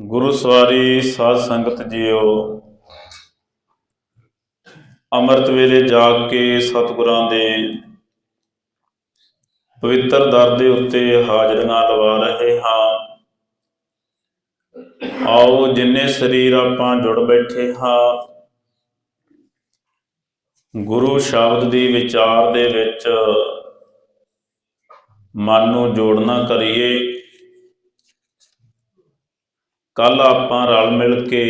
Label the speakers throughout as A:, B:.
A: ਗੁਰੂ ਸਵਾਰੀ ਸਾਧ ਸੰਗਤ ਜੀਓ। ਅੰਮ੍ਰਿਤ ਵੇਲੇ ਜਾਗ ਕੇ ਸਤਿਗੁਰਾਂ ਦੇ ਪਵਿੱਤਰ ਦਰ ਦੇ ਉੱਤੇ ਹਾਜ਼ਰੀਆਂ ਲਵਾ ਰਹੇ ਹਾਂ। ਆਓ ਜਿੰਨੇ ਸਰੀਰ ਆਪਾਂ ਜੁੜ ਬੈਠੇ ਹਾਂ, ਗੁਰੂ ਸ਼ਬਦ ਦੀ ਵਿਚਾਰ ਦੇ ਵਿੱਚ ਮਨ ਨੂੰ ਜੋੜਨਾ ਕਰੀਏ। ਕੱਲ ਆਪਾਂ ਰਲ ਮਿਲ ਕੇ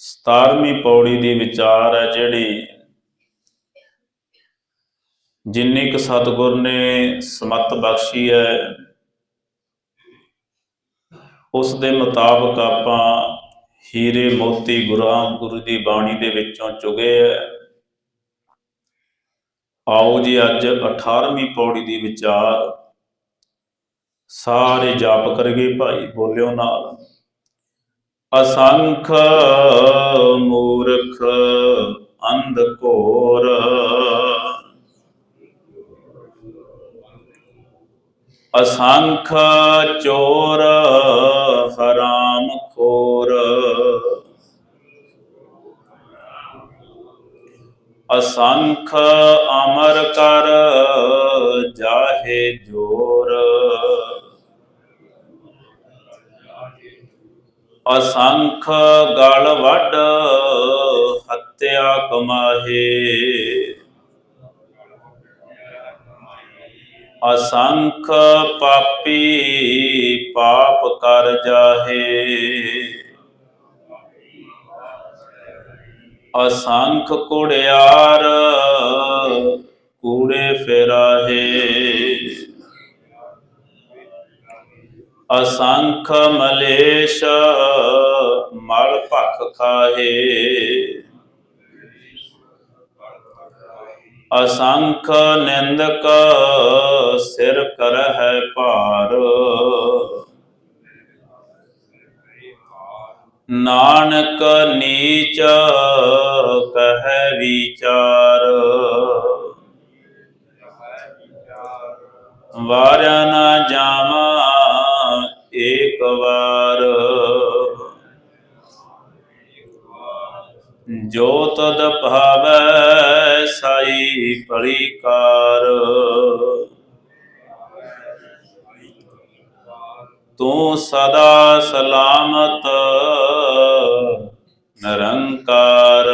A: 17ਵੀਂ ਪੌੜੀ ਦੀ ਵਿਚਾਰ ਹੈ ਜਿਹੜੀ ਜਿੰਨੀ ਕੁ ਸਤਿਗੁਰ ਨੇ ਸਮਤ ਬਖਸ਼ੀ ਹੈ, ਉਸ ਦੇ ਮੁਤਾਬਕ ਆਪਾਂ ਹੀਰੇ ਮੋਤੀ ਗੁਰਾਂ ਗੁਰੂ ਦੀ ਬਾਣੀ ਦੇ ਵਿੱਚੋਂ ਚੁਗੇ ਹੈ ਆਓ ਜੀ ਅੱਜ 18ਵੀਂ ਪੌੜੀ ਦੀ ਵਿਚਾਰ ਸਾਰੇ ਜਾਪ ਕਰਗੇ ਭਾਈ, ਬੋਲਿਓ ਨਾਲ। ਅਸੰਖ ਮੂਰਖ ਅੰਧ ਘੋਰ। ਅਸੰਖ ਚੋਰ ਹਰਾਮ ਖੋਰ। ਅਸੰਖ ਅਮਰ ਕਰ ਜਾਹੇ ਜੋਰ। ਅਸੰਖ ਗਲ ਵੱਡ ਹੱਤਿਆ ਕਮਾਹੇ। ਅਸੰਖ ਪਾਪੀ ਪਾਪ ਕਰ ਜਾਹੇ। ਅਸੰਖ ਕੁੜਿਆਰ ਕੂੜੇ ਫੇਰਾਹੇ। ਅਸੰਖ ਮਲੇਸ਼ ਮਲ ਭਖ ਖਾਹੇ। ਅਸੰਖ ਨਿੰਦਕ ਸਿਰ ਕਰ ਹੈ ਭਾਰ। ਨਾਨਕ ਨੀਚ ਕਹੈ ਵਿਚਾਰ। ਵਾਰਿਆ ਨਾ ਜਾਵਾਂ ਵਾਰ ਜੋ ਤਦ ਭਾਵੈ ਸਾਈ ਭਲੀ ਤੂੰ ਸਦਾ ਸਲਾਮਤ ਨਿਰੰਕਾਰ।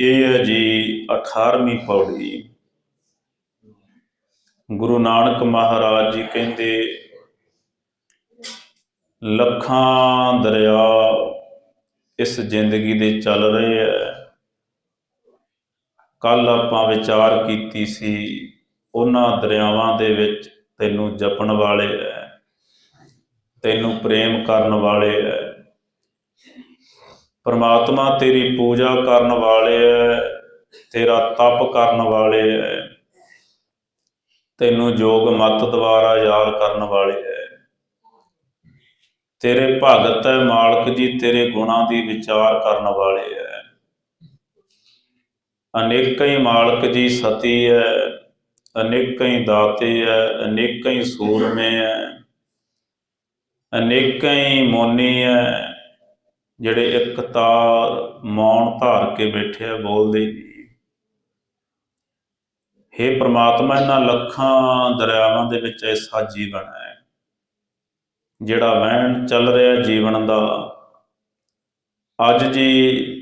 A: ਇਹ ਜੀ 18ਵੀਂ ਪੌੜੀ। ਗੁਰੂ ਨਾਨਕ ਮਹਾਰਾਜ ਜੀ ਕਹਿੰਦੇ, ਲੱਖਾਂ ਦਰਿਆ ਇਸ ਜ਼ਿੰਦਗੀ ਦੇ ਚੱਲ ਰਹੇ ਐ। ਕੱਲ ਆਪਾਂ ਵਿਚਾਰ ਕੀਤੀ ਸੀ, ਉਹਨਾਂ ਦਰਿਆਵਾਂ ਦੇ ਵਿੱਚ ਤੈਨੂੰ ਜਪਣ ਵਾਲੇ ਐ, ਤੈਨੂੰ ਪ੍ਰੇਮ ਕਰਨ ਵਾਲੇ ਐ। ਪਰਮਾਤਮਾ ਤੇਰੀ ਪੂਜਾ ਕਰਨ ਵਾਲੇ ਐ, ਤੇਰਾ ਤਪ ਕਰਨ ਵਾਲੇ ਐ। ਤੈਨੂੰ ਜੋਗ ਮਤ ਦੁਆਰਾ ਯਾਦ ਕਰਨ ਵਾਲੇ ਹੈ। ਤੇਰੇ ਭਗਤ ਹੈ ਮਾਲਕ ਜੀ ਤੇਰੇ ਗੁਣਾਂ ਦੀ ਵਿਚਾਰ ਕਰਨ ਵਾਲੇ ਹੈ। ਅਨੇਕਾਂ ਹੀ ਮਾਲਕ ਜੀ ਸਤੀ ਹੈ, ਅਨੇਕਾਂ ਹੀ ਦਾਤੇ ਹੈ, ਅਨੇਕਾਂ ਹੀ ਸੂਰਮੇ ਹੈ, ਅਨੇਕਾਂ ਹੀ ਮੋਨੀ ਹੈ, ਜਿਹੜੇ ਇੱਕ ਤਾਰ ਮੌਨ ਧਾਰ ਕੇ ਬੈਠੇ ਆ, ਬੋਲਦੇ ਨਹੀਂ। ਹੇ ਪ੍ਰਮਾਤਮਾ, ਇਹਨਾਂ ਲੱਖਾਂ ਦਰਿਆਵਾਂ ਦੇ ਵਿੱਚ ਐਸਾ ਜੀਵਨ ਹੈ, ਜਿਹੜਾ ਵਹਿਣ ਚੱਲ ਰਿਹਾ ਜੀਵਨ ਦਾ। ਅੱਜ ਜੀ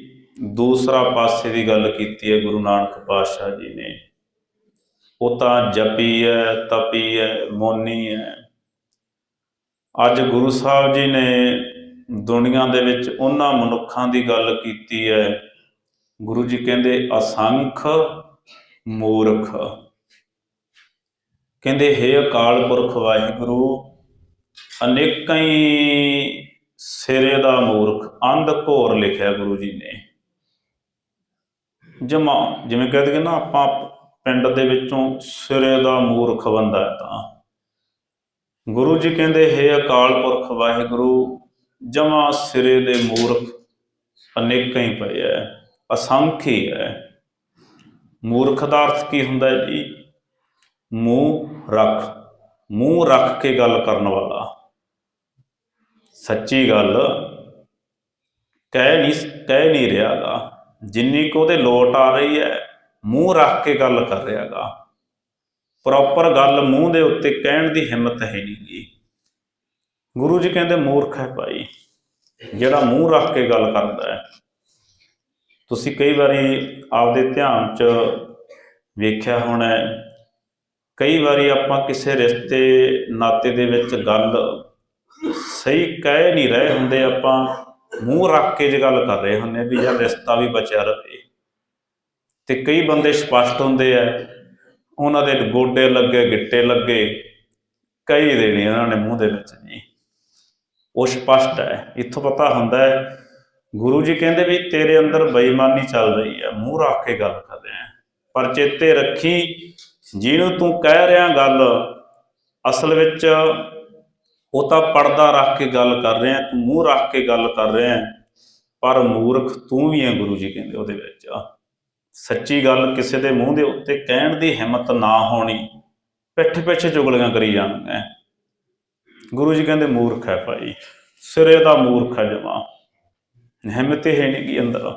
A: ਦੂਸਰਾ ਪਾਸੇ ਦੀ ਗੱਲ ਕੀਤੀ ਹੈ, ਗੁਰੂ ਨਾਨਕ ਪਾਤਸ਼ਾਹ ਜੀ ਨੇ। ਉਹ ਤਾਂ ਜਪੀ ਹੈ, ਤਪੀ ਹੈ, ਮੋਨੀ ਹੈ। ਅੱਜ ਗੁਰੂ ਸਾਹਿਬ ਜੀ ਨੇ ਦੁਨੀਆ ਦੇ ਵਿੱਚ ਉਹਨਾਂ ਮਨੁੱਖਾਂ ਦੀ ਗੱਲ ਕੀਤੀ ਹੈ। ਗੁਰੂ ਜੀ ਕਹਿੰਦੇ, ਅਸੰਖ ਮੂਰਖ। ਕਹਿੰਦੇ, ਹੇ ਅਕਾਲ ਪੁਰਖ ਵਾਹਿਗੁਰੂ, ਅਨੇਕਾਂ ਹੀ ਸਿਰੇ ਦਾ ਮੂਰਖ, ਅੰਧ ਘੋਰ ਲਿਖਿਆ ਗੁਰੂ ਜੀ ਨੇ। ਜਮਾ, ਜਿਵੇਂ ਕਹਿੰਦੇ ਕਿ ਨਾ, ਆਪਾਂ ਪਿੰਡ ਦੇ ਵਿੱਚੋਂ ਸਿਰੇ ਦਾ ਮੂਰਖ ਬੰਦਾ ਤਾਂ। ਗੁਰੂ ਜੀ ਕਹਿੰਦੇ, ਹੈ ਅਕਾਲ ਪੁਰਖ ਵਾਹਿਗੁਰੂ, ਜਮਾ ਸਿਰੇ ਦੇ ਮੂਰਖ ਅਨੇਕਾਂ ਹੀ ਪਏ ਐ, ਅਸੰਖੀ ਹੈ ਮੂਰਖ ਦਾ ਅਰਥ ਕੀ ਹੁੰਦਾ ਹੈ ਜੀ? ਮੂੰਹ ਰੱਖ। ਮੂੰਹ ਰੱਖ ਕੇ ਗੱਲ ਕਰਨ ਵਾਲਾ। ਸੱਚੀ ਗੱਲ ਕਹਿ ਨਹੀਂ ਕਹਿ ਨਹੀਂ ਰਿਹਾਗਾ ਜਿੰਨੀ ਕੁ ਉਹਦੇ ਲੋਟ ਆ ਰਹੀ ਹੈ, ਮੂੰਹ ਰੱਖ ਕੇ ਗੱਲ ਕਰ ਰਿਹਾਗਾ ਪ੍ਰੋਪਰ ਗੱਲ ਮੂੰਹ ਦੇ ਉੱਤੇ ਕਹਿਣ ਦੀ ਹਿੰਮਤ ਹੈ ਨਹੀਂਗੀ ਗੁਰੂ ਜੀ ਕਹਿੰਦੇ ਮੂਰਖ ਹੈ ਭਾਈ। ਜਿਹੜਾ ਮੂੰਹ ਰੱਖ ਕੇ ਗੱਲ ਕਰਦਾ ਹੈ ਤੁਸੀਂ ਕਈ ਵਾਰੀ ਆਪਦੇ ਧਿਆਨ 'ਚ ਵੇਖਿਆ ਹੋਣਾ ਕਈ ਵਾਰੀ ਆਪਾਂ ਕਿਸੇ ਰਿਸ਼ਤੇ ਨਾਤੇ ਦੇ ਵਿੱਚ ਗੱਲ ਸਹੀ ਕਹਿ ਨਹੀਂ ਰਹੇ ਹੁੰਦੇ, ਆਪਾਂ ਮੂੰਹ ਰੱਖ ਕੇ ਜੇ ਗੱਲ ਕਰ ਰਹੇ ਹੁੰਦੇ ਵੀ ਯਾਰ ਰਿਸ਼ਤਾ ਵੀ ਬਚਿਆ ਰਹੇ। ਤੇ ਕਈ ਬੰਦੇ ਸਪਸ਼ਟ ਹੁੰਦੇ ਆ, ਉਹਨਾਂ ਦੇ ਗੋਡੇ ਲੱਗੇ, ਗਿੱਟੇ ਲੱਗੇ ਕਈ ਦੇਣੇ ਉਹਨਾਂ ਨੇ ਮੂੰਹ ਦੇ ਵਿੱਚ ਜੀ ਉਹ ਸਪਸ਼ਟ ਹੈ, ਇੱਥੋਂ ਪਤਾ ਹੁੰਦਾ ਹੈ ਗੁਰੂ ਜੀ ਕਹਿੰਦੇ ਵੀ ਤੇਰੇ ਅੰਦਰ ਬੇਈਮਾਨੀ ਚੱਲ ਰਹੀ ਹੈ, ਮੂੰਹ ਰੱਖ ਕੇ ਗੱਲ ਕਰ ਰਿਹਾ ਪਰ ਚੇਤੇ ਰੱਖੀ, ਜਿਹਨੂੰ ਤੂੰ ਕਹਿ ਰਿਹਾ ਗੱਲ, ਅਸਲ ਵਿੱਚ ਉਹ ਤਾਂ ਪਰਦਾ ਰੱਖ ਕੇ ਗੱਲ ਕਰ ਰਿਹਾ, ਤੂੰ ਮੂੰਹ ਰੱਖ ਕੇ ਗੱਲ ਕਰ ਰਿਹਾ ਪਰ ਮੂਰਖ ਤੂੰ ਵੀ ਹੈ ਗੁਰੂ ਜੀ ਕਹਿੰਦੇ ਉਹਦੇ ਵਿੱਚ। ਸੱਚੀ ਗੱਲ ਕਿਸੇ ਦੇ ਮੂੰਹ ਦੇ ਉੱਤੇ ਕਹਿਣ ਦੀ ਹਿੰਮਤ ਨਾ ਹੋਣੀ, ਪਿੱਠ ਪਿੱਛ ਚੁਗਲੀਆਂ ਕਰੀ ਜਾਣਗੇ ਗੁਰੂ ਜੀ ਕਹਿੰਦੇ ਮੂਰਖ ਹੈ ਭਾਈ, ਸਿਰੇ ਦਾ ਮੂਰਖ ਹੈ ਜਮਾ ਹਿੰਮਤ ਹੀ ਨਹੀਂ ਗੀ ਅੰਦਰ।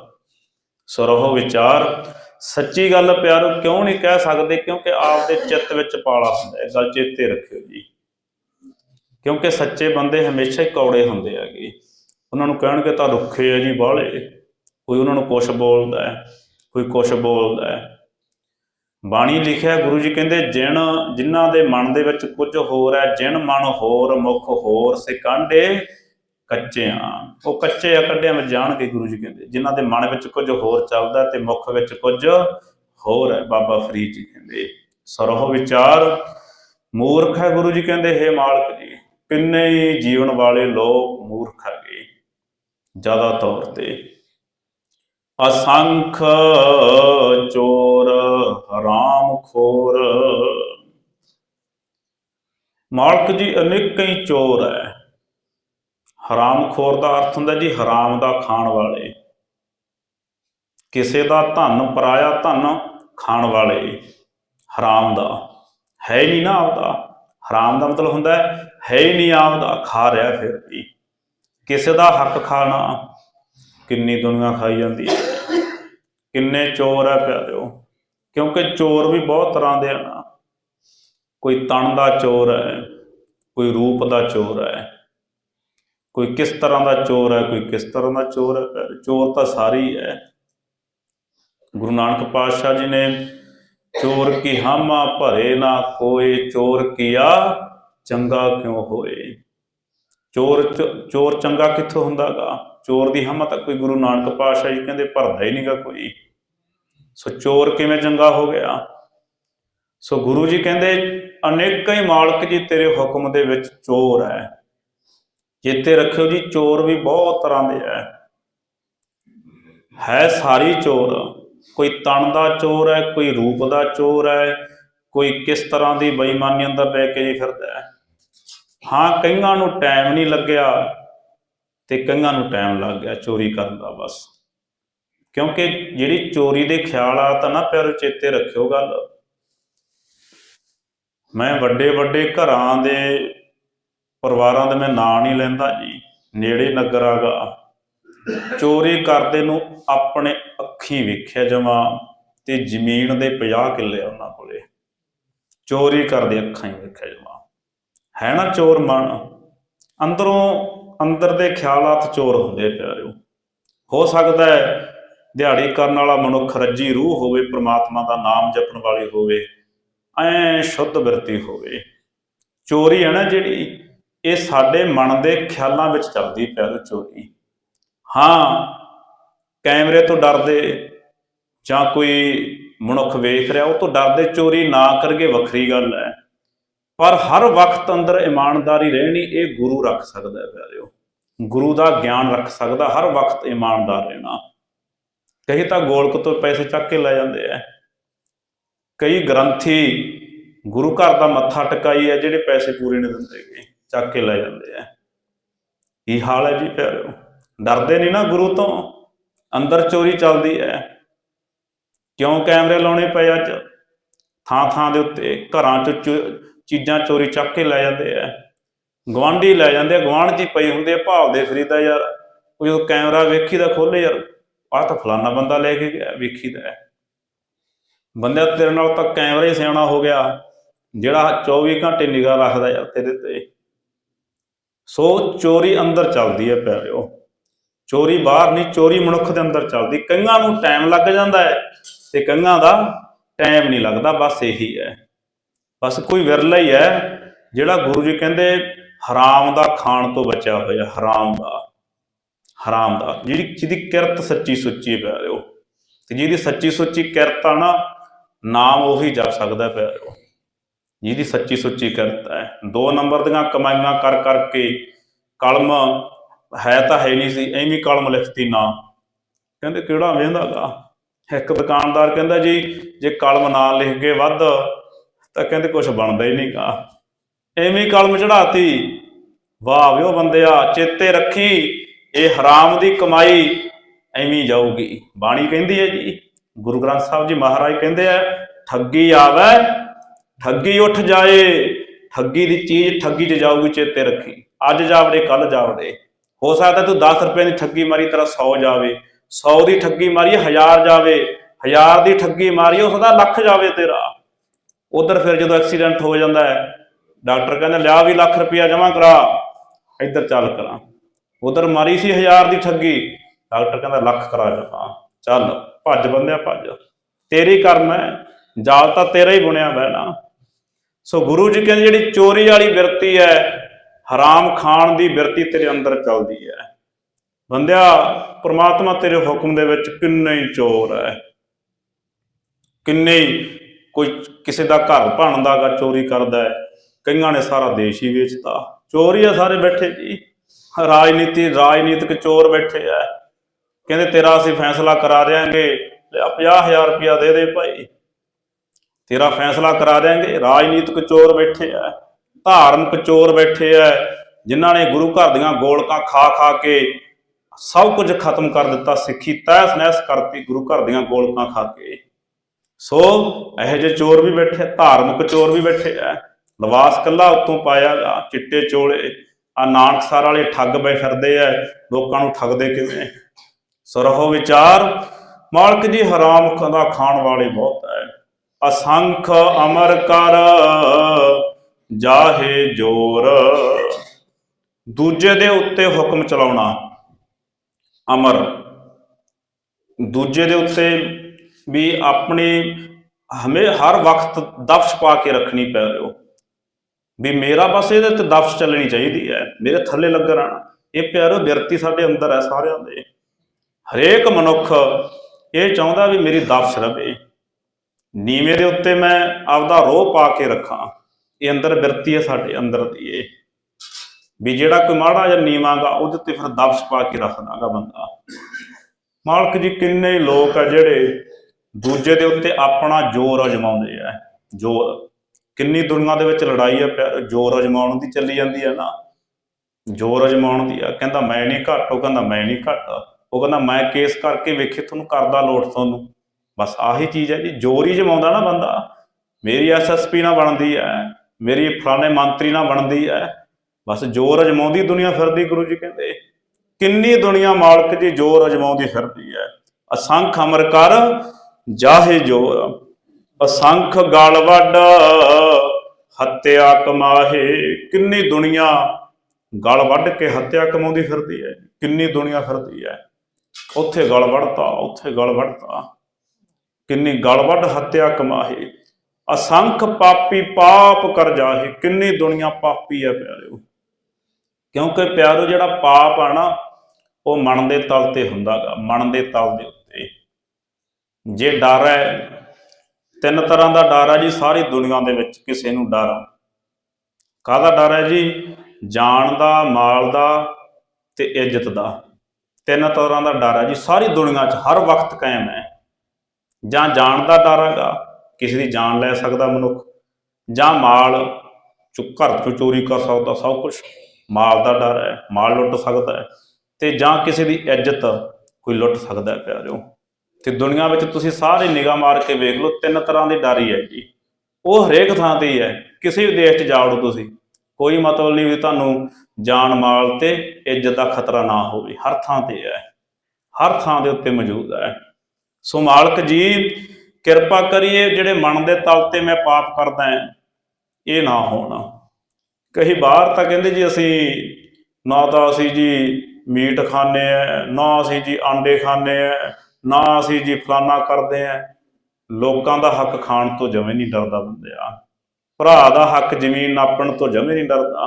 A: ਸਰੋਹ ਵਿਚਾਰ, ਸੱਚੀ ਗੱਲ ਪਿਆਰੋ, ਕਿਉਂ ਨਹੀਂ ਕਹਿ ਸਕਦੇ? ਕਿਉਂਕਿ ਆਪਦੇ ਚਿੱਤ ਵਿੱਚ ਪਾਲਾ ਹੁੰਦਾ ਹੈ ਗੱਲ ਚੇਤੇ ਰੱਖਿਓ ਜੀ। ਕਿਉਂਕਿ ਸੱਚੇ ਬੰਦੇ ਹਮੇਸ਼ਾ ਹੀ ਕੌੜੇ ਹੁੰਦੇ ਹੈਗੇ ਉਹਨਾਂ ਨੂੰ ਕਹਿਣਗੇ ਤਾਂ ਰੁੱਖੇ ਆ ਜੀ ਬਾਹਲੇ। ਕੋਈ ਉਹਨਾਂ ਨੂੰ ਕੁਛ ਬੋਲਦਾ ਹੈ, ਕੋਈ ਕੁਛ ਬੋਲਦਾ ਹੈ। ਬਾਣੀ ਲਿਖਿਆ ਗੁਰੂ ਜੀ ਕਹਿੰਦੇ ਜਿਣ ਜਿਨ੍ਹਾਂ ਦੇ ਮਨ ਦੇ ਵਿੱਚ ਕੁਝ ਹੋਰ ਹੈ ਜਿਣ ਮਨ ਹੋਰ ਮੁਖ ਹੋਰ ਸਿਕੰਡੇ ਕੱਚੇ ਆ ਉਹ ਕੱਚੇ ਆ, ਕੱਢਿਆਂ ਵਿੱਚ ਜਾਣਗੇ ਗੁਰੂ ਜੀ ਕਹਿੰਦੇ। ਜਿਨ੍ਹਾਂ ਦੇ ਮਨ ਵਿੱਚ ਕੁਝ ਹੋਰ ਚੱਲਦਾ ਤੇ ਮੁਖ ਵਿੱਚ ਕੁਝ ਹੋਰ ਹੈ, ਬਾਬਾ ਫਰੀਦ ਜੀ ਕਹਿੰਦੇ। ਸਰੋਹ ਵਿਚਾਰ ਮੂਰਖ ਹੈ ਗੁਰੂ ਜੀ ਕਹਿੰਦੇ, ਹੈ ਮਾਲਕ ਜੀ। ਕਿੰਨੇ ਹੀ ਜੀਵਨ ਵਾਲੇ ਲੋਕ ਮੂਰਖ ਹੈਗੇ, ਜ਼ਿਆਦਾ ਤੌਰ ਤੇ। ਅਸੰਖ ਚੋਰ ਹਰਾਮ ਖੋਰ। ਮਾਲਕ ਜੀ ਅਨੇਕਾਂ ਹੀ ਚੋਰ ਹੈ। ਹਰਾਮਖੋਰ ਦਾ ਅਰਥ ਹੁੰਦਾ ਜੀ ਹਰਾਮ ਦਾ ਖਾਣ ਵਾਲੇ। ਕਿਸੇ ਦਾ ਧਨ ਪਰਾਇਆ ਧਨ ਖਾਣ ਵਾਲੇ, ਹਰਾਮ ਦਾ। ਹੈ ਨਹੀਂ ਨਾ ਆਪਦਾ। ਹਰਾਮ ਦਾ ਮਤਲਬ ਹੁੰਦਾ ਹੈ ਹੈ ਨਹੀਂ ਆਪਦਾ, ਖਾ ਰਿਹਾ ਫਿਰ ਵੀ। ਕਿਸੇ ਦਾ ਹੱਕ ਖਾਣਾ, ਕਿੰਨੀ ਦੁਨੀਆ ਖਾਈ ਜਾਂਦੀ ਹੈ। ਕਿੰਨੇ ਚੋਰ ਹੈ ਪਿਆਰਿਓ ਕਿਉਂਕਿ ਚੋਰ ਵੀ ਬਹੁਤ ਤਰ੍ਹਾਂ ਦੇ ਹਨ। ਕੋਈ ਤਣ ਦਾ ਚੋਰ ਹੈ, ਕੋਈ ਰੂਪ ਦਾ ਚੋਰ ਹੈ। ਕੋਈ ਕਿਸ ਤਰ੍ਹਾਂ ਦਾ ਚੋਰ ਹੈ, ਕੋਈ ਕਿਸ ਤਰ੍ਹਾਂ ਦਾ ਚੋਰ ਹੈ ਚੋਰ ਤਾਂ ਸਾਰੀ ਹੈ। ਗੁਰੂ ਨਾਨਕ ਪਾਤਸ਼ਾਹ ਜੀ ਨੇ ਚੋਰ ਕੀ ਹਾਮਾ ਭਰੇ ਨਾ ਕੋਏ, ਚੋਰ ਕੀਆ ਚੰਗਾ ਕਿਉਂ ਹੋਏ? ਚੋਰ ਚੋਰ ਚੰਗਾ ਕਿੱਥੋਂ ਹੁੰਦਾਗਾ? ਚੋਰ ਦੀ ਹਮਾ ਤਾਂ ਕੋਈ ਗੁਰੂ ਨਾਨਕ ਪਾਤਸ਼ਾਹ ਜੀ ਕਹਿੰਦੇ ਭਰਦਾ ਹੀ ਨਹੀਂਗਾ ਕੋਈ। ਸੋ ਚੋਰ ਕਿਵੇਂ ਚੰਗਾ ਹੋ ਗਿਆ? ਸੋ ਗੁਰੂ ਜੀ ਕਹਿੰਦੇ, ਅਨੇਕਾਂ ਹੀ ਮਾਲਕ ਜੀ ਤੇਰੇ ਹੁਕਮ ਦੇ ਵਿੱਚ ਚੋਰ ਹੈ। ਚੇਤੇ ਰੱਖਿਓ ਜੀ, ਚੋਰ ਵੀ ਬਹੁਤ ਤਰ੍ਹਾਂ ਦੇ ਹੈ ਹੈ ਸਾਰੀ ਚੋਰ, ਕੋਈ ਤਣ ਦਾ ਚੋਰ ਹੈ ਕੋਈ ਰੂਪ ਦਾ ਚੋਰ ਹੈ ਕੋਈ ਕਿਸ ਤਰ੍ਹਾਂ ਦੀ ਬੇਈਮਾਨੀ ਅੰਦਰ ਲੈ ਕੇ ਫਿਰਦਾ ਹੈ ਹਾਂ, ਕਈਆਂ ਨੂੰ ਟਾਈਮ ਨਹੀਂ ਲੱਗਿਆ ਤੇ ਕਈਆਂ ਨੂੰ ਟਾਈਮ ਲੱਗ ਗਿਆ ਚੋਰੀ ਕਰਨ ਦਾ ਬਸ। ਕਿਉਂਕਿ ਜਿਹੜੀ ਚੋਰੀ ਦੇ ਖਿਆਲ ਆ ਤਾਂ ਨਾ ਪਿਆਰੋ ਚੇਤੇ ਰੱਖਿਓ ਗੱਲ। ਮੈਂ ਵੱਡੇ ਵੱਡੇ ਘਰਾਂ ਦੇ ਪਰਿਵਾਰਾਂ ਦੇ ਮੈਂ ਨਾਂ ਨਹੀਂ ਲੈਂਦਾ ਜੀ, ਨੇੜੇ ਨਗਰ ਆਗਾ। ਚੋਰੀ ਕਰਦੇ ਨੂੰ ਆਪਣੇ ਅੱਖੀ ਵੇਖਿਆ ਜਮਾ ਤੇ ਜ਼ਮੀਨ ਦੇ 50 ਕਿੱਲੇ ਉਹਨਾਂ ਕੋਲੇ। ਚੋਰੀ ਕਰਦੇ ਅੱਖਾਂ ਹੀ ਵੇਖਿਆ ਜਮਾ ਹੈ ਨਾ ਚੋਰ ਮਨ? ਅੰਦਰੋਂ ਅੰਦਰ ਦੇ ਖਿਆਲਾਤ ਚੋਰ ਹੁੰਦੇ ਆ ਪਿਆਰਿਓ। ਹੋ ਸਕਦਾ ਹੈ ਦਿਹਾੜੀ ਕਰਨ ਵਾਲਾ ਮਨੁੱਖ ਰੱਜੀ ਰੂਹ ਹੋਵੇ, ਪ੍ਰਮਾਤਮਾ ਦਾ ਨਾਮ ਜਪਣ ਵਾਲੀ ਹੋਵੇ, ਐ ਸ਼ੁੱਧ ਬਿਰਤੀ ਹੋਵੇ। ਚੋਰੀ ਹੈ ਨਾ ਜਿਹੜੀ? ਇਹ ਸਾਡੇ ਮਨ ਦੇ ਖਿਆਲਾਂ ਵਿੱਚ ਚੱਲਦੀ ਪਿਆਰਿਓ ਚੋਰੀ। ਹਾਂ, ਕੈਮਰੇ ਤੋਂ ਡਰਦੇ ਜਾਂ ਕੋਈ ਮਨੁੱਖ ਵੇਖ ਰਿਹਾ, ਉਹ ਤੋਂ ਡਰਦੇ ਚੋਰੀ ਨਾ ਕਰਗੇ, ਵੱਖਰੀ ਗੱਲ ਹੈ। ਪਰ ਹਰ ਵਕਤ ਅੰਦਰ ਇਮਾਨਦਾਰੀ ਰਹਿਣੀ, ਇਹ ਗੁਰੂ ਰੱਖ ਸਕਦਾ ਹੈ ਪਿਆਰਿਓ। ਗੁਰੂ ਦਾ ਗਿਆਨ ਰੱਖ ਸਕਦਾ, ਹਰ ਵਕਤ ਇਮਾਨਦਾਰ ਰਹਿਣਾ। ਕਈ ਤਾਂ ਗੋਲਕ ਤੋਂ ਪੈਸੇ ਚੱਕ ਕੇ ਲੈ ਜਾਂਦੇ ਆ। ਕਈ ਗ੍ਰੰਥੀ ਗੁਰੂ ਘਰ ਦਾ ਮੱਥਾ ਟਿਕਾਈ ਹੈ, ਜਿਹੜੇ ਪੈਸੇ ਪੂਰੇ ਨਹੀਂ ਦਿੰਦੇਗੇ ਚੱਕ ਕੇ ਲੈ ਜਾਂਦੇ ਆ। ਇਹ ਹਾਲ ਹੈ ਜੀ ਪਿਆਰਿਓ? ਡਰਦੇ ਨਹੀਂ ਨਾ ਗੁਰੂ ਤੋਂ? ਅੰਦਰ ਚੋਰੀ ਚੱਲਦੀ ਹੈ। ਕਿਉਂ ਕੈਮਰੇ ਲਾਉਣੇ ਪਏ ਅੱਜ? ਥਾਂ ਥਾਂ ਦੇ ਉੱਤੇ ਘਰਾਂ ਚ ਚੋ- ਚੀਜ਼ਾਂ ਚੋਰੀ ਚੱਕ ਕੇ ਲੈ ਜਾਂਦੇ ਆ। ਗਵਾਂਢੀ ਲੈ ਜਾਂਦੇ ਆ। ਗਵਾਂਢ 'ਚ ਹੀ ਪਈ ਹੁੰਦੇ ਆ, ਭਾਲਦੇ ਫਰੀਦਾ ਯਾਰ। ਉਹ ਜਦੋਂ ਕੈਮਰਾ ਵੇਖੀਦਾ ਖੋਲੇ ਯਾਰ। ਆਹ ਤਾਂ ਫਲਾਨਾ ਬੰਦਾ ਲੈ ਕੇ ਗਿਆ, ਵੇਖੀਦਾ ਹੈ। ਬੰਦਿਆ ਤੇਰੇ ਨਾਲ ਤਾਂ ਕੈਮਰਾ ਹੀ ਸਿਆਣਾ ਹੋ ਗਿਆ। ਜਿਹੜਾ 24 ਘੰਟੇ ਨਿਗਾਹ ਰੱਖਦਾ ਯਾਰ ਤੇਰੇ ਤੇ। ਸੋ ਚੋਰੀ ਅੰਦਰ ਚੱਲਦੀ ਹੈ ਪਿਆਰਿਓ। ਚੋਰੀ ਬਾਹਰ ਨਹੀਂ, ਚੋਰੀ ਮਨੁੱਖ ਦੇ ਅੰਦਰ ਚੱਲਦੀ। ਕਈਆਂ ਨੂੰ ਟਾਈਮ ਲੱਗ ਜਾਂਦਾ ਹੈ ਤੇ ਕਈਆਂ ਦਾ ਟਾਈਮ ਨਹੀਂ ਲੱਗਦਾ, ਬਸ ਇਹੀ ਹੈ। ਬਸ ਕੋਈ ਵਿਰਲਾ ਹੀ ਹੈ, ਜਿਹੜਾ ਗੁਰੂ ਜੀ ਕਹਿੰਦੇ, ਹਰਾਮ ਦਾ ਖਾਣ ਤੋਂ ਬਚਿਆ ਹੋਇਆ, ਹਰਾਮ ਦਾ। ਹਰਾਮ ਦਾ। ਜਿਹੜੀ, ਜਿਹਦੀ ਕਿਰਤ ਸੱਚੀ ਸੁੱਚੀ ਹੈ ਪਿਆਰਿਓ। ਤੇ ਜਿਹਦੀ ਸੱਚੀ ਸੁੱਚੀ ਕਿਰਤ ਆ ਨਾ, ਨਾਮ ਉਹੀ ਜਪ ਸਕਦਾ ਹੈ ਪਿਆਰਿਓ। ਜਿਹਦੀ ਸੱਚੀ ਸੁੱਚੀ ਕਰਤਾ ਹੈ। ਦੋ ਨੰਬਰ ਦੀਆਂ ਕਮਾਈਆਂ ਕਰ ਕਰਕੇ ਕਲਮ ਹੈ ਤਾਂ ਹੈ ਨਹੀਂ ਸੀ, ਐਵੇਂ ਕਲਮ ਲਿਖਤੀ ਨਾ। ਕਹਿੰਦੇ ਕਿਹੜਾ ਵੇਂਦਾਗਾ ਇੱਕ ਦੁਕਾਨਦਾਰ ਕਹਿੰਦਾ ਜੀ, ਜੇ ਕਲਮ ਨਾ ਲਿਖ ਕੇ ਵੱਧ, ਤਾਂ ਕਹਿੰਦੇ ਕੁਝ ਬਣਦਾ ਹੀ ਨਹੀਂਗਾ। ਐਵੇਂ ਕਲਮ ਚੜਾਤੀ ਵਾਹ ਵਿਓ ਬੰਦਿਆ ਚੇਤੇ ਰੱਖੀ, ਇਹ ਹਰਾਮ ਦੀ ਕਮਾਈ ਐਵੇਂ ਜਾਊਗੀ। ਬਾਣੀ ਕਹਿੰਦੀ ਹੈ ਜੀ, ਗੁਰੂ ਗ੍ਰੰਥ ਸਾਹਿਬ ਜੀ ਮਹਾਰਾਜ ਕਹਿੰਦੇ ਆ, ਠੱਗੀ ਆਵੇ ਠੱਗੀ ਉੱਠ ਜਾਏ, ਠੱਗੀ ਦੀ ਚੀਜ਼ ਠੱਗੀ 'ਚ ਜਾਊਗੀ ਚੇਤੇ ਰੱਖੀ। ਅੱਜ ਜਾਵੜੇ ਕੱਲ ਜਾਵੜੇ। ਹੋ ਸਕਦਾ ਤੂੰ 10 ਰੁਪਏ ਦੀ ਠੱਗੀ ਮਾਰੀ, ਤੇਰਾ 100 ਜਾਵੇ। 100 ਦੀ ਠੱਗੀ ਮਾਰੀ 1000 ਜਾਵੇ। 1000 ਦੀ ਠੱਗੀ ਮਾਰੀ ਉਸ ਦਾ ਲੱਖ ਜਾਵੇ ਤੇਰਾ। ਉਧਰ ਫਿਰ ਜਦੋਂ ਐਕਸੀਡੈਂਟ ਹੋ ਜਾਂਦਾ ਹੈ, ਡਾਕਟਰ ਕਹਿੰਦਾ, ਲਿਆ ਵੀ ਲੱਖ ਰੁਪਇਆ ਜਮਾ ਕਰਾ, ਇੱਧਰ ਚੱਲ ਕਰਾਂ। ਉਧਰ ਮਾਰੀ ਸੀ 1000 ਦੀ ਠੱਗੀ, ਡਾਕਟਰ ਕਹਿੰਦਾ, ਲੱਖ ਕਰਾ ਜਮ੍ਹਾਂ। ਚੱਲ, ਭੱਜ ਬੰਦਿਆ, ਭੱਜ। ਤੇਰੀ ਕਰਮ ਹੈ, ਜਾਲ ਤਾਂ ਤੇਰਾ ਹੀ ਬੁਣਿਆ ਬਹਿਣਾ। ਸੋ ਗੁਰੂ ਜੀ ਕਹਿੰਦੇ ਜਿਹੜੀ ਚੋਰੀ ਵਾਲੀ ਬਿਰਤੀ ਹੈ, ਹਰਾਮ ਖਾਣ ਦੀ ਬਿਰਤੀ ਤੇਰੇ ਅੰਦਰ ਚੱਲਦੀ ਹੈ। ਬੰਦਿਆ, ਪ੍ਰਮਾਤਮਾ ਤੇਰੇ ਹੁਕਮ ਦੇ ਵਿੱਚ ਕਿੰਨੇ ਹੀ ਚੋਰ ਹੈ। ਕਿੰਨੇ ਕੋਈ ਕਿਸੇ ਦਾ ਘਰ ਭੰਨਦਾਗਾ ਚੋਰੀ ਕਰਦਾ ਹੈ, ਕਈਆਂ ਨੇ ਸਾਰਾ ਦੇਸ਼ ਹੀ ਵੇਚਤਾ। ਚੋਰੀ ਆ ਸਾਰੇ ਬੈਠੇ ਜੀ। ਰਾਜਨੀਤੀ, ਰਾਜਨੀਤਿਕ ਚੋਰ ਬੈਠੇ ਆ। ਕਹਿੰਦੇ ਤੇਰਾ ਅਸੀਂ ਫੈਸਲਾ ਕਰਾ ਦਿਆਂਗੇ। ਲਿਆ 50000 ਰੁਪਇਆ ਦੇ ਦੇ ਭਾਈ। ਤੇਰਾ ਫੈਸਲਾ ਕਰਾ ਦਿਆਂਗੇ। ਰਾਜਨੀਤਿਕ ਚੋਰ ਬੈਠੇ ਆ ਧਾਰਮਿਕ ਚੋਰ ਬੈਠੇ ਆ ਜਿਨ੍ਹਾਂ ਨੇ ਗੁਰੂ ਘਰ ਦੀਆਂ ਗੋਲਕਾਂ ਖਾ ਖਾ ਕੇ ਸਭ ਕੁਝ ਖਤਮ ਕਰ ਦਿੱਤਾ, ਸਿੱਖੀ ਤਹਿਸ ਨਹਿਸ ਕਰਤੀ ਗੁਰੂ ਘਰ ਦੀਆਂ ਗੋਲਕਾਂ ਖਾ ਕੇ। ਸੋ ਇਹੋ ਜਿਹੇ ਚੋਰ ਵੀ ਬੈਠੇ, ਧਾਰਮਿਕ ਚੋਰ ਵੀ ਬੈਠੇ ਆ ਲਿਬਾਸ ਕੱਲਾ ਉੱਤੋਂ ਪਾਇਆਗਾ ਚਿੱਟੇ ਚੋਲੇ ਆ ਨਾਨਕਸਰ ਵਾਲੇ ਠੱਗ ਬੈ ਫਿਰਦੇ ਆ ਲੋਕਾਂ ਨੂੰ ਠੱਗਦੇ ਕਿਵੇਂ? ਸਰਹੋ ਵਿਚਾਰ, ਮਾਲਕ ਜੀ ਹਰਾਮ ਦਾ ਖਾਣ ਵਾਲੇ ਬਹੁਤ ਹੈ ਅਸੰਖ ਅਮਰ ਕਰ, ਜਾਹੇ ਜੋਰ। ਦੂਜੇ ਦੇ ਉੱਤੇ ਹੁਕਮ ਚਲਾਉਣਾ, ਅਮਰ। ਦੂਜੇ ਦੇ ਉੱਤੇ ਵੀ ਆਪਣੇ ਹਮੇ, ਹਰ ਵਕਤ ਦਫਸ਼ ਪਾ ਕੇ ਰੱਖਣੀ ਪੈ ਰਿਓ। ਵੀ ਮੇਰਾ ਬਸ ਇਹਦੇ ਤੇ ਦਫਸ਼ ਚੱਲਣੀ ਚਾਹੀਦੀ ਹੈ। ਮੇਰੇ ਥੱਲੇ ਲੱਗਾ ਰਹਿਣਾ ਇਹ ਪਿਆਰੋ, ਬਿਰਤੀ ਸਾਡੇ ਅੰਦਰ ਹੈ ਸਾਰਿਆਂ ਦੇ। ਹਰੇਕ ਮਨੁੱਖ ਇਹ ਚਾਹੁੰਦਾ ਵੀ ਮੇਰੀ ਦਫਸ਼ ਰਵੇ। ਨੀਵੇਂ ਦੇ ਉੱਤੇ ਮੈਂ ਆਪਦਾ ਰੋਹ ਪਾ ਕੇ ਰੱਖਾਂ। ਇਹ ਅੰਦਰ ਬਿਰਤੀ ਹੈ, ਸਾਡੇ ਅੰਦਰ ਦੀ ਇਹ। ਵੀ ਜਿਹੜਾ ਕੋਈ ਮਾੜਾ ਜਾਂ ਨੀਵਾਂਗਾ ਉਹਦੇ ਤੇ ਫਿਰ ਦਬਸ਼ ਪਾ ਕੇ ਰੱਖਦਾਗਾ ਬੰਦਾ। ਮਾਲਕ ਜੀ, ਕਿੰਨੇ ਲੋਕ ਆ ਜਿਹੜੇ ਦੂਜੇ ਦੇ ਉੱਤੇ ਆਪਣਾ ਜ਼ੋਰ ਅਜਮਾਉਂਦੇ ਆ। ਜ਼ੋਰ। ਕਿੰਨੀ ਦੁਨੀਆ ਦੇ ਵਿੱਚ ਲੜਾਈ ਆ, ਪਿਆ- ਜ਼ੋਰ ਅਜਮਾਉਣ ਦੀ ਚੱਲੀ ਜਾਂਦੀ ਹੈ ਨਾ। ਜ਼ੋਰ ਅਜਮਾਉਣ ਦੀ ਆ। ਕਹਿੰਦਾ, ਮੈਂ ਨਹੀਂ ਘੱਟ। ਉਹ ਕਹਿੰਦਾ, ਮੈਂ ਨਹੀਂ ਘੱਟ। ਉਹ ਕਹਿੰਦਾ, ਮੈਂ ਕੇਸ ਕਰਕੇ ਵੇਖੇ, ਤੁਹਾਨੂੰ ਕਰਦਾ ਲੋਟ ਤੁਹਾਨੂੰ। ਬਸ ਆਹੀ ਚੀਜ਼ ਹੈ ਜੀ, ਜ਼ੋਰ ਹੀ ਜਮਾਉਂਦਾ ਨਾ ਬੰਦਾ, ਮੇਰੀ ਐਸਐਸਪੀ ਨਾ ਬਣਦੀ ਹੈ, ਮੇਰੀ ਫਲਾਣੇ ਮੰਤਰੀ ਨਾ ਬਣਦੀ ਹੈ, ਬਸ ਜ਼ੋਰ ਅਜਮਾਉਂਦੀ ਦੁਨੀਆ ਫਿਰਦੀ ਗੁਰੂ ਜੀ ਕਹਿੰਦੇ, ਕਿੰਨੀ ਦੁਨੀਆ ਮਾਲਕ ਜੀ ਜ਼ੋਰ ਅਜਮਾਉਂਦੀ ਫਿਰਦੀ ਹੈ, ਅਸੰਖ ਅਮਰ ਕਰ, ਜਾਹੇ ਜੋਰ, ਅਸੰਖ ਗਲ ਵੱਡ ਹੱਤਿਆ ਕਮਾਹੇ, ਕਿੰਨੀ ਦੁਨੀਆ ਗਲ ਵੱਢ ਕੇ ਹੱਤਿਆ ਕਮਾਉਂਦੀ ਫਿਰਦੀ ਹੈ, ਕਿੰਨੀ ਦੁਨੀਆ ਫਿਰਦੀ ਹੈ, ਉੱਥੇ ਗਲ ਵੱਢਤਾ, ਉੱਥੇ ਗਲ ਵੱਢਤਾ। ਕਿੰਨੀ ਗਲਵੱਟ ਹੱਤਿਆ ਕਮਾਹੇ। ਅਸੰਖ ਪਾਪੀ ਪਾਪ ਕਰ ਜਾਹੇ, ਕਿੰਨੀ ਦੁਨੀਆ ਪਾਪੀ ਹੈ ਪਿਆਰਿਓ। ਕਿਉਂਕਿ ਪਿਆਰੋ ਜਿਹੜਾ ਪਾਪ ਆ ਨਾ, ਉਹ ਮਨ ਦੇ ਤਲ ਤੇ ਹੁੰਦਾਗਾ ਮਨ ਦੇ ਤਲ ਦੇ ਉੱਤੇ। ਜੇ ਡਰ ਹੈ ਤਿੰਨ ਤਰ੍ਹਾਂ ਦਾ ਡਰ ਹੈ ਜੀ ਸਾਰੀ ਦੁਨੀਆ ਦੇ ਵਿੱਚ ਕਿਸੇ ਨੂੰ ਡਰ। ਕਾਹਦਾ ਡਰ ਹੈ ਜੀ? ਜਾਨ ਦਾ, ਮਾਲ ਦਾ ਤੇ ਇੱਜ਼ਤ ਦਾ। ਤਿੰਨ ਤਰ੍ਹਾਂ ਦਾ ਡਰ ਹੈ ਜੀ, ਸਾਰੀ ਦੁਨੀਆ 'ਚ ਹਰ ਵਕਤ ਕਾਇਮ ਹੈ ਜਾਂ ਜਾਨ ਦਾ ਡਰ ਹੈਗਾ, ਕਿਸੇ ਦੀ ਜਾਨ ਲੈ ਸਕਦਾ ਮਨੁੱਖ, ਜਾਂ ਮਾਲ ਚੁੱਕ ਘਰ ਚੋਂ ਚੋਰੀ ਕਰ ਸਕਦਾ ਸਭ ਕੁਝ ਮਾਲ ਦਾ ਡਰ ਹੈ, ਮਾਲ ਲੁੱਟ ਸਕਦਾ ਹੈ, ਤੇ ਜਾਂ ਕਿਸੇ ਦੀ ਇੱਜ਼ਤ ਕੋਈ ਲੁੱਟ ਸਕਦਾ ਹੈ ਪਿਆਰਿਓ। ਤੇ ਦੁਨੀਆ ਵਿੱਚ ਤੁਸੀਂ ਸਾਰੇ ਨਿਗਾਹ ਮਾਰ ਕੇ ਵੇਖ ਲਓ, ਤਿੰਨ ਤਰ੍ਹਾਂ ਦੇ ਡਰ ਹੀ ਹੈ ਜੀ। ਉਹ ਹਰੇਕ ਥਾਂ ਤੇ ਹੀ ਹੈ, ਕਿਸੇ ਵੀ ਦੇਸ਼ 'ਚ ਜਾਓ ਤੁਸੀਂ। ਕੋਈ ਮਤਲਬ ਨਹੀਂ ਵੀ ਤੁਹਾਨੂੰ ਜਾਨ, ਮਾਲ ਤੇ ਇੱਜ਼ਤ ਦਾ ਖਤਰਾ ਨਾ ਹੋਵੇ। ਹਰ ਥਾਂ ਤੇ ਹੈ। ਹਰ ਥਾਂ ਦੇ ਉੱਤੇ ਮੌਜੂਦ ਹੈ। ਸੋ ਮਾਲਕ ਜੀ, ਕਿਰਪਾ ਕਰੀਏ ਜਿਹੜੇ ਮਨ ਦੇ ਤਲ ਤੇ ਮੈਂ ਪਾਪ ਕਰਦਾ ਹਾਂ, ਇਹ ਨਾ ਹੋਣ। ਕਈ ਬਾਹਰ ਤਾਂ ਕਹਿੰਦੇ ਜੀ ਅਸੀਂ, ਨਾ ਤਾਂ ਅਸੀਂ ਜੀ ਮੀਟ ਖਾਂਦੇ ਆ ਨਾ ਅਸੀਂ ਜੀ ਆਂਡੇ ਖਾਂਦੇ ਆ ਨਾ ਅਸੀਂ ਜੀ ਫਲਾਨਾ ਕਰਦੇ ਆ ਲੋਕਾਂ ਦਾ ਹੱਕ ਖਾਣ ਤੋਂ ਜਮੇ ਨਹੀਂ ਡਰਦਾ ਬੰਦਿਆ ਭਰਾ ਦਾ ਹੱਕ ਜ਼ਮੀਨ ਨਾਪਣ ਤੋਂ ਜਮੇ ਨਹੀਂ ਡਰਦਾ।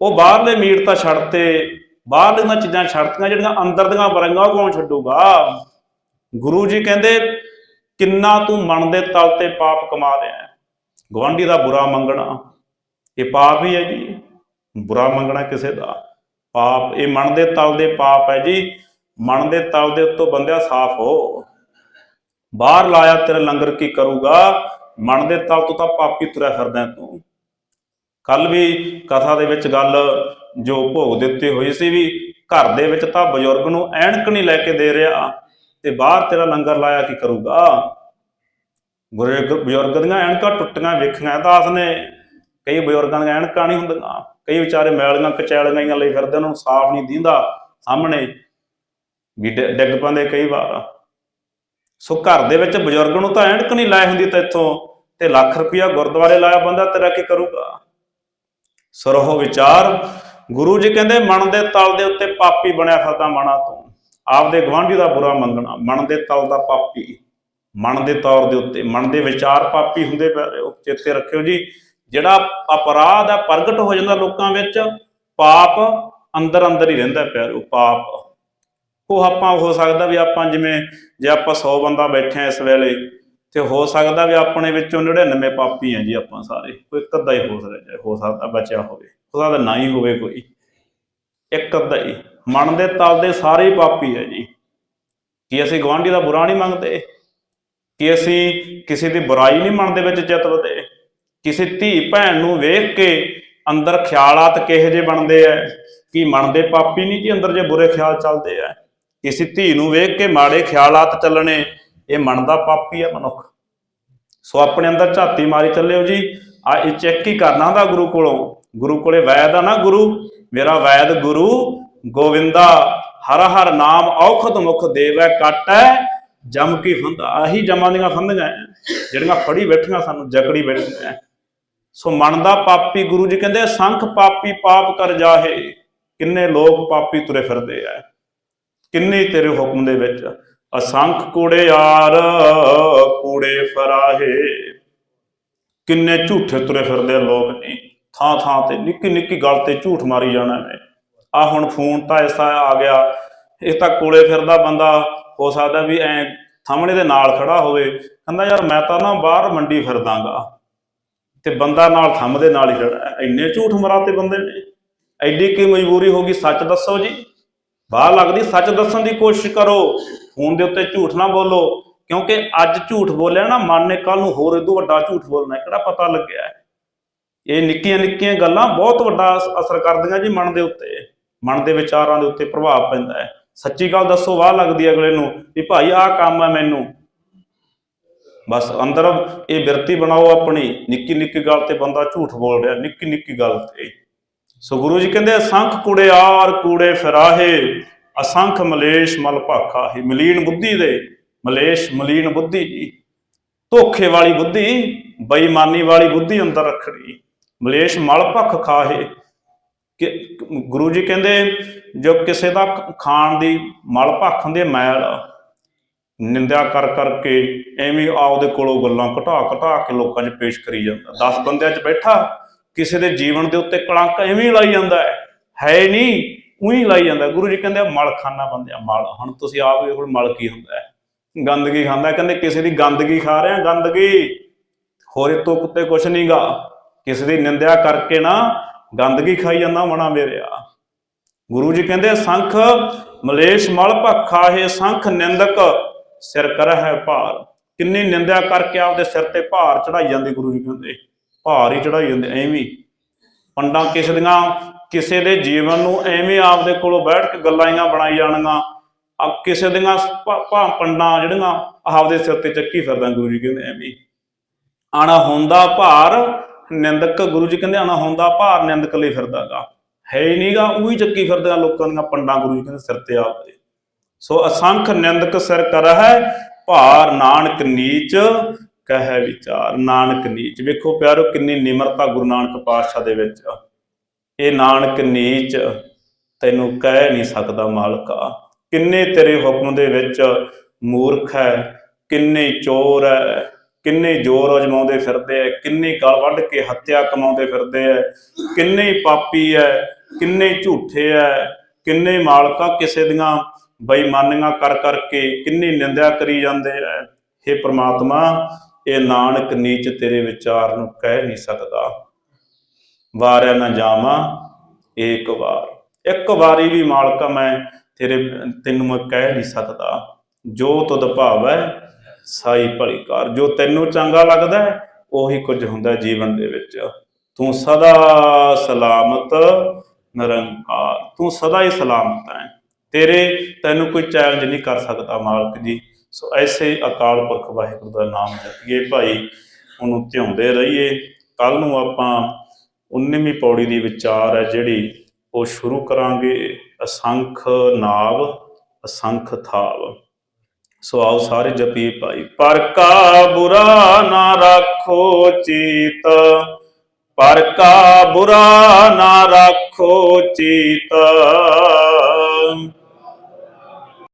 A: ਉਹ ਬਾਹਰਲੇ ਮੀਟ ਤਾਂ ਛੱਡਤੇ, ਬਾਹਰਲੀਆਂ ਚੀਜ਼ਾਂ ਛੱਡਤੀਆਂ ਜਿਹੜੀਆਂ ਅੰਦਰ ਦੀਆਂ ਬਰੰਗਾਂ ਉਹ ਕੌਣ ਛੱਡੂਗਾ? ਗੁਰੂ ਜੀ ਕਹਿੰਦੇ, ਕਿੰਨਾ ਤੂੰ ਮਨ ਦੇ ਤਲ ਤੇ ਪਾਪ ਕਮਾ ਰਿਹਾ ਹੈ। ਗਵਾਂਢੀ ਦਾ ਬੁਰਾ ਮੰਗਣਾ, ਇਹ ਪਾਪ ਹੀ ਹੈ ਜੀ। ਬੁਰਾ ਮੰਗਣਾ ਕਿਸੇ ਦਾ। ਪਾਪ, ਇਹ ਮਨ ਦੇ ਤਲ ਦੇ ਪਾਪ ਹੈ ਜੀ। ਮਨ ਦੇ ਤਲ ਦੇ ਉੱਤੋਂ ਬੰਦਿਆ ਸਾਫ਼ ਹੋ। ਬਾਹਰ ਲਾਇਆ ਤੇਰੇ ਲੰਗਰ ਕੀ ਕਰੂਗਾ? ਮਨ ਦੇ ਤਲ ਤੋਂ ਤਾਂ ਪਾਪੀ ਤੁਰਿਆ ਫਿਰਦਾ ਤੂੰ। ਕੱਲ ਵੀ ਕਥਾ ਦੇ ਵਿੱਚ ਗੱਲ ਜੋ ਭੋਗ ਦਿੱਤੀ ਹੋਈ ਸੀ ਵੀ ਘਰ ਦੇ ਵਿੱਚ ਤਾਂ ਬਜ਼ੁਰਗ ਨੂੰ ਐਨਕ ਨਹੀਂ ਲੈ ਕੇ ਦੇ ਰਿਹਾ। ਤੇ ਬਾਹਰ ਤੇਰਾ ਲੰਗਰ ਲਾਇਆ ਕੀ ਕਰੂਗਾ? ਗੁਰੂ ਬਜ਼ੁਰਗ ਦੀਆਂ ਐਨਕਾਂ ਟੁੱਟੀਆਂ ਵੇਖੀਆਂ, ਦਾਸ ਨੇ। ਕਈ ਬਜ਼ੁਰਗਾਂ ਦੀਆਂ ਐਨਕਾਂ ਨਹੀਂ ਹੁੰਦੀਆਂ। ਕਈ ਵਿਚਾਰੇ ਮੈਲੀਆਂ, ਕਚੈਲੀਆਂ ਹੀ ਲਈ ਫਿਰਦੇ ਉਹਨਾਂ ਨੂੰ ਸਾਫ਼ ਨਹੀਂ ਦਿੰਦਾ ਸਾਹਮਣੇ। ਵੀ ਡਿੱਗ ਪੈਂਦੇ ਕਈ ਵਾਰ। ਸੋ ਘਰ ਦੇ ਵਿੱਚ ਬਜ਼ੁਰਗ ਨੂੰ ਤਾਂ ਐਨਕ ਨਹੀਂ ਲਾਈ ਹੁੰਦੀ ਤੇਥੋਂ। ਤੇ ਲੱਖ ਰੁਪਇਆ ਗੁਰਦੁਆਰੇ ਲਾਇਆ ਬੰਦਾ ਤੇਰਾ ਕੀ ਕਰੂਗਾ? ਸਰੋਹ ਵਿਚਾਰ। ਗੁਰੂ ਜੀ ਕਹਿੰਦੇ, ਮਨ ਦੇ ਤਲ ਦੇ ਉੱਤੇ ਪਾਪੀ ਬਣਿਆ ਫਿਰਦਾ ਮਨਾ ਤੋਂ। ਆਪਦੇ ਗਵਾਂਢੀ ਦਾ ਬੁਰਾ ਮੰਗਣਾ ਮਨ ਦੇ ਤਲ ਦਾ ਪਾਪੀ, ਮਨ ਦੇ ਤੌਰ ਦੇ ਉੱਤੇ, ਮਨ ਦੇ ਵਿਚਾਰ ਪਾਪੀ ਹੁੰਦੇ ਪੈ ਚੇਤੇ ਰੱਖਿਓ ਜੀ। ਜਿਹੜਾ ਅਪਰਾਧ ਆ, ਪ੍ਰਗਟ ਹੋ ਜਾਂਦਾ ਲੋਕਾਂ ਵਿੱਚ, ਪਾਪ ਅੰਦਰ ਅੰਦਰ ਹੀ ਰਹਿੰਦਾ ਪਿਆਰੋ ਪਾਪ। ਉਹ ਆਪਾਂ, ਹੋ ਸਕਦਾ ਵੀ ਆਪਾਂ ਜਿਵੇਂ, ਜੇ ਆਪਾਂ 100 ਬੰਦਾ ਬੈਠੇ ਆ ਇਸ ਵੇਲੇ, ਤੇ ਹੋ ਸਕਦਾ ਵੀ ਆਪਣੇ ਵਿੱਚੋਂ 99 ਪਾਪੀ ਆ ਜੀ ਆਪਾਂ ਸਾਰੇ। ਕੋਈ ਇੱਕ ਅੱਧਾ ਹੀ ਹੋ ਸਕਦਾ ਹੋ ਸਕਦਾ ਬਚਿਆ ਹੋਵੇ। ਹੋ ਸਕਦਾ ਨਾ ਹੀ ਹੋਵੇ ਕੋਈ। ਇੱਕ ਅੱਧਾ ਹੀ। ਮਨ ਦੇ ਤਲ ਦੇ ਸਾਰੇ ਪਾਪੀ ਹੈ ਜੀ। ਕੀ ਅਸੀਂ ਗਵਾਂਢੀ ਦਾ ਬੁਰਾ ਨਹੀਂ ਮੰਗਦੇ? ਕਿ ਅਸੀਂ ਕਿਸੇ ਦੀ ਬੁਰਾਈ ਨਹੀਂ ਮਨ ਦੇ ਵਿੱਚ ਚਿਤਵਦੇ? ਕਿਸੇ ਧੀ ਭੈਣ ਨੂੰ ਵੇਖ ਕੇ ਅੰਦਰ ਖਿਆਲਾਤ ਕਿਹੋ ਜਿਹੇ ਬਣਦੇ ਐ ਕੀ ਮਨ ਦੇ ਪਾਪੀ ਨਹੀਂ ਜੀ ਅੰਦਰ ਜੇ ਬੁਰੇ ਖਿਆਲ ਚੱਲਦੇ ਐ ਕਿਸੇ ਧੀ ਨੂੰ ਵੇਖ ਕੇ ਮਾੜੇ ਖਿਆਲਾਤ ਚੱਲਣੇ? ਇਹ ਮਨ ਦਾ ਪਾਪੀ ਹੈ ਮਨੁੱਖ। ਸੋ ਆਪਣੇ ਅੰਦਰ ਝਾਤੀ ਮਾਰੀ ਚੱਲਿਓ ਜੀ। ਆ ਇਹ ਚੈੱਕ ਹੀ ਕਰਨਾ ਹੁੰਦਾ ਗੁਰੂ ਕੋਲੋਂ। ਗੁਰੂ ਕੋਲੇ ਵੈਦ ਆ ਨਾ ਗੁਰੂ। ਮੇਰਾ ਵੈਦ ਗੁਰੂ ਗੋਵਿੰਦਾ, ਹਰ ਹਰ ਨਾਮ ਔਖਦ ਮੁਖ ਦੇਵੈ ਕੱਟੈ, ਜਮ ਕੀ ਫੰਦਾ ਆਹੀ ਜਮਾਂ ਦੀਆਂ ਫੰਦੀਆਂ ਜਿਹੜੀਆਂ ਫੜੀ ਬੈਠੀਆਂ ਸਾਨੂੰ, ਜਕੜੀ ਬੈਠੀਆਂ ਸੋ ਮਨ ਦਾ ਪਾਪੀ ਗੁਰੂ ਜੀ ਕਹਿੰਦੇ, ਸੰਖ ਪਾਪੀ ਪਾਪ ਕਰ ਜਾਹੇ, ਕਿੰਨੇ ਲੋਕ ਪਾਪੀ ਤੁਰੇ ਫਿਰਦੇ ਐ। ਕਿੰਨੇ ਤੇਰੇ ਹੁਕਮ ਦੇ ਵਿੱਚ ਅਸੰਖ ਕੂੜੇ ਯਾਰ ਕੂੜੇ ਫਰਾਹੇ। ਕਿੰਨੇ ਝੂਠੇ ਤੁਰੇ ਫਿਰਦੇ ਲੋਕ ਨੇ। ਥਾਂ ਥਾਂ ਤੇ ਨਿੱਕੀ ਨਿੱਕੀ ਗੱਲ ਤੇ ਝੂਠ ਮਾਰੀ ਜਾਣਾ ਨੇ ਆ ਹੁਣ ਫੋਨ ਤਾਂ ਇਸ ਤਰ੍ਹਾਂ ਆ ਗਿਆ। ਇਹ ਤਾਂ ਕੋਲੇ ਫਿਰਦਾ ਬੰਦਾ, ਹੋ ਸਕਦਾ ਵੀ ਐ ਸਾਹਮਣੇ ਦੇ ਨਾਲ ਖੜਾ ਹੋਵੇ। ਕਹਿੰਦਾ, ਯਾਰ ਮੈਂ ਤਾਂ ਨਾ ਬਾਹਰ ਮੰਡੀ ਫਿਰਦਾਗਾ। ਤੇ ਬੰਦਾ ਨਾਲ ਥੰਮ ਦੇ ਨਾਲ ਹੀ ਖੜਾ ਇੰਨੇ ਝੂਠ ਮਰਾਤੇ ਬੰਦੇ ਨੇ। ਐਡੀ ਕੀ ਮਜਬੂਰੀ ਹੋ ਗਈ, ਸੱਚ ਦੱਸੋ ਜੀ। ਬਾਹਰ ਲੱਗਦੀ ਸੱਚ ਦੱਸਣ ਦੀ ਕੋਸ਼ਿਸ਼ ਕਰੋ। ਫੋਨ ਦੇ ਉੱਤੇ ਝੂਠ ਨਾ ਬੋਲੋ। ਕਿਉਂਕਿ ਅੱਜ ਝੂਠ ਬੋਲਿਆ ਨਾ, ਮਨ ਨੇ ਕੱਲ ਨੂੰ ਹੋਰ ਇਦੋਂ ਵੱਡਾ ਝੂਠ ਬੋਲਣਾ, ਕਿਹੜਾ ਪਤਾ ਲੱਗਿਆ। ਇਹ ਨਿੱਕੀਆਂ ਨਿੱਕੀਆਂ ਗੱਲਾਂ ਬਹੁਤ ਵੱਡਾ ਅਸਰ ਕਰਦੀਆਂ ਜੀ ਮਨ ਦੇ ਉੱਤੇ। ਮਨ ਦੇ ਵਿਚਾਰਾਂ ਦੇ ਉੱਤੇ ਪ੍ਰਭਾਵ ਪੈਂਦਾ ਹੈ। ਸੱਚੀ ਗੱਲ ਦੱਸੋ, ਵਾਹ ਲੱਗਦੀ ਹੈ ਅਗਲੇ ਨੂੰ ਵੀ ਭਾਈ ਆਹ ਕੰਮ ਹੈ ਮੈਨੂੰ। ਬਸ ਅੰਦਰ ਇਹ ਬਿਰਤੀ ਬਣਾਓ ਆਪਣੀ। ਨਿੱਕੀ ਨਿੱਕੀ ਗੱਲ ਤੇ ਬੰਦਾ ਝੂਠ ਬੋਲ ਰਿਹਾ, ਨਿੱਕੀ ਨਿੱਕੀ ਗੱਲ ਤੇ। ਸੋ ਗੁਰੂ ਜੀ ਕਹਿੰਦੇ, ਅਸੰਖ ਕੁੜਿਆਰ ਕੂੜੇ ਫਿਰਾਹੇ, ਅਸੰਖ ਮਲੇਸ਼ ਮਲ ਭਾਖਾ ਹੀ ਮਲੀਨ ਬੁੱਧੀ ਦੇ, ਮਲੇਸ਼ ਮਲੀਨ ਬੁੱਧੀ ਜੀ। ਧੋਖੇ ਵਾਲੀ ਬੁੱਧੀ, ਬੇਈਮਾਨੀ ਵਾਲੀ ਬੁੱਧੀ ਅੰਦਰ ਰੱਖਣੀ। ਮਲੇਸ਼ ਮਲ ਭਖ ਖਾਹੇ। ਕਿ ਗੁਰੂ ਜੀ ਕਹਿੰਦੇ ਜੋ ਕਿਸੇ ਦਾ ਖਾਣ ਦੀ ਮਲ ਭਖ ਹੁੰਦੀ ਮੈਲ ਨਿੰਦਿਆ ਕਰ ਕਰਕੇ ਐਵੇਂ ਆਪਦੇ ਕੋਲੋਂ ਗੱਲਾਂ ਘਟਾ ਘਟਾ ਕੇ ਲੋਕਾਂ 'ਚ ਪੇਸ਼ ਕਰੀ ਜਾਂਦਾ। 10 ਬੰਦਿਆਂ 'ਚ ਬੈਠਾ, ਕਿਸੇ ਦੇ ਜੀਵਨ ਦੇ ਉੱਤੇ ਕਲੰਕ ਐਵੇਂ ਲਾਈ ਜਾਂਦਾ ਹੈ ਹੈ ਨਹੀਂ, ਉਹੀ ਲਾਈ ਜਾਂਦਾ। ਗੁਰੂ ਜੀ ਕਹਿੰਦੇ ਮਲ ਖਾਨਾ ਬੰਦਿਆ, ਮਲ। ਹੁਣ ਤੁਸੀਂ ਆਪ ਵੇਖੋ ਮਲ ਕੀ ਹੁੰਦਾ ਹੈ ਗੰਦਗੀ ਖਾਂਦਾ ਕਹਿੰਦੇ ਕਿਸੇ ਦੀ ਗੰਦਗੀ ਖਾ ਰਿਹਾ, ਗੰਦਗੀ। ਹੋਰ ਤੋਂ ਕੁੱਤੇ ਕੁਛ ਨਹੀਂਗਾ ਕਿਸੇ ਦੀ ਨਿੰਦਿਆ ਕਰਕੇ ਨਾ ਗੰਦਗੀ ਖਾਈ ਜਾਂਦਾ ਮਣਾ ਮੇਰਿਆ ਗੁਰੂ ਜੀ ਕਹਿੰਦੇ, ਸੰਖ ਮਲੇਸ਼ ਮਲ ਭਖਾ ਹੈ, ਸੰਖ ਨਿੰਦਕ ਸਿਰ ਕਰ ਹੈ ਭਾਰ। ਕਿੰਨੀ ਨਿੰਦਿਆ ਕਰਕੇ ਆਪਦੇ ਸਿਰ ਤੇ ਭਾਰ ਚੜਾਈ ਜਾਂਦੇ ਗੁਰੂ ਜੀ ਕਹਿੰਦੇ। ਭਾਰ ਹੀ ਚੜਾਈ ਜਾਂਦੇ, ਐਵੇਂ ਪੰਡਾਂ ਕਿਸੇ ਦੀਆਂ, ਕਿਸੇ ਦੇ ਜੀਵਨ ਨੂੰ ਐਵੇਂ ਆਪਦੇ ਕੋਲੋਂ ਬੈਠ ਕੇ ਗੱਲਾਂ ਬਣਾਈ ਜਾਣੀਆਂ ਆ ਕਿਸੇ ਦੀਆਂ ਭਾ- ਪੰਡਾਂ ਜਿਹੜੀਆਂ ਆਪਦੇ ਸਿਰ ਤੇ ਚੱਕੀ ਫਿਰਦਾ ਗੁਰੂ ਜੀ ਕਹਿੰਦੇ, ਐਵੇਂ ਹੀ। ਹੁੰਦਾ ਭਾਰ ਨਿੰਦਕ ਗੁਰੂ ਜੀ ਕਹਿੰਦੇ ਅਣਹੋਂਦਾ ਭਾਰ ਨਿੰਦਕ ਲਈ ਫਿਰਦਾਗਾ। ਹੈ ਹੀ ਨਹੀਂਗਾ, ਉਹੀ ਚੱਕੀ ਫਿਰਦਾ ਲੋਕਾਂ ਦੀਆਂ ਪੰਡਾਂ ਗੁਰੂ ਜੀ ਕਹਿੰਦੇ ਸਿਰ ਤੇ ਆਪਦੇ ਸੋ ਅਸੰਖ ਨਿੰਦਕ ਸਿਰ ਕਰਹਿ, ਭਾਰ ਨਾਨਕ ਨੀਚ ਕਹਿ ਵਿਚਾਰ। ਨਾਨਕ ਨੀਚ, ਵੇਖੋ ਪਿਆਰੋ ਕਿੰਨੀ ਨਿਮਰਤਾ ਗੁਰੂ ਨਾਨਕ ਪਾਤਸ਼ਾਹ ਦੇ ਵਿੱਚ। ਇਹ ਨਾਨਕ ਨੀਚ ਤੈਨੂੰ ਕਹਿ ਨਹੀਂ ਸਕਦਾ ਮਾਲਕਾ। ਕਿੰਨੇ ਤੇਰੇ ਹੁਕਮ ਦੇ ਵਿੱਚ ਮੂਰਖ ਹੈ, ਕਿੰਨੇ ਚੋਰ ਹੈ ਕਿੰਨੇ ਜ਼ੋਰ ਅਜਮਾਉਂਦੇ ਫਿਰਦੇ ਐ, ਕਿੰਨੇ ਗਲ ਵੱਢ ਕੇ ਹੱਤਿਆ ਕਮਾਉਂਦੇ ਫਿਰਦੇ ਐ, ਕਿੰਨੇ ਪਾਪੀ ਐ, ਕਿੰਨੇ ਝੂਠੇ ਐ, ਕਿੰਨੇ ਮਾਲਕਾ ਕਿਸੇ ਦੀਆਂ ਬੇਈਮਾਨੀਆਂ ਕਰ ਕਰਕੇ ਕਿੰਨੀ ਨਿੰਦਿਆ ਕਰੀ ਜਾਂਦੇ ਐ। हे ਪ੍ਰਮਾਤਮਾ, ਇਹ ਨਾਨਕ ਨੀਚ ਤੇਰੇ ਵਿਚਾਰ ਨੂੰ ਕਹਿ ਨਹੀਂ ਸਕਦਾ। ਵਾਰਿਆ ਨਾ ਜਾਵਾਂ ਏਕ ਵਾਰ। ਇੱਕ ਵਾਰੀ ਵੀ ਮਾਲਕਾ ਮੈਂ ਤੇਰੇ, ਤੈਨੂੰ ਮੈਂ ਕਹਿ ਨਹੀਂ ਸਕਦਾ। ਜੋ ਤੁਧ ਭਾਵੈ ਸਾਈ ਭਲੀ ਕਰ ਜੋ ਤੈਨੂੰ ਚੰਗਾ ਲੱਗਦਾ ਹੈ, ਉਹੀ ਕੁਝ ਹੁੰਦਾ ਜੀਵਨ ਦੇ ਵਿੱਚ। ਤੂੰ ਸਦਾ ਸਲਾਮਤ ਨਿਰੰਕਾਰ ਤੂੰ ਸਦਾ ਹੀ ਸਲਾਮਤ ਹੈ। ਤੇਰੇ ਤੈਨੂੰ ਕੋਈ ਚੈਲੰਜ ਨਹੀਂ ਕਰ ਸਕਦਾ ਮਾਲਕ ਜੀ। ਸੋ ਐਸੇ ਅਕਾਲ ਪੁਰਖ ਵਾਹਿਗੁਰੂ ਦਾ ਨਾਮ ਜਪੀਏ ਭਾਈ ਉਹਨੂੰ ਧਿਆਉਂਦੇ ਰਹੀਏ। ਕੱਲ ਨੂੰ ਆਪਾਂ 19ਵੀਂ ਪੌੜੀ ਦੀ ਵਿਚਾਰ ਹੈ ਜਿਹੜੀ ਉਹ ਸ਼ੁਰੂ ਕਰਾਂਗੇ। ਅਸੰਖ ਨਾਵ ਅਸੰਖ ਥਾਵ। ਸੋ ਆਓ ਸਾਰੇ ਜਪੀ ਭਾਈ। ਪਰ ਕਾ ਬੁਰਾ ਨਾ ਰੱਖੋ ਚੀਤ। ਪਰ ਕਾ ਬੁਰਾ ਨਾ ਰੱਖੋ ਚੀਤ।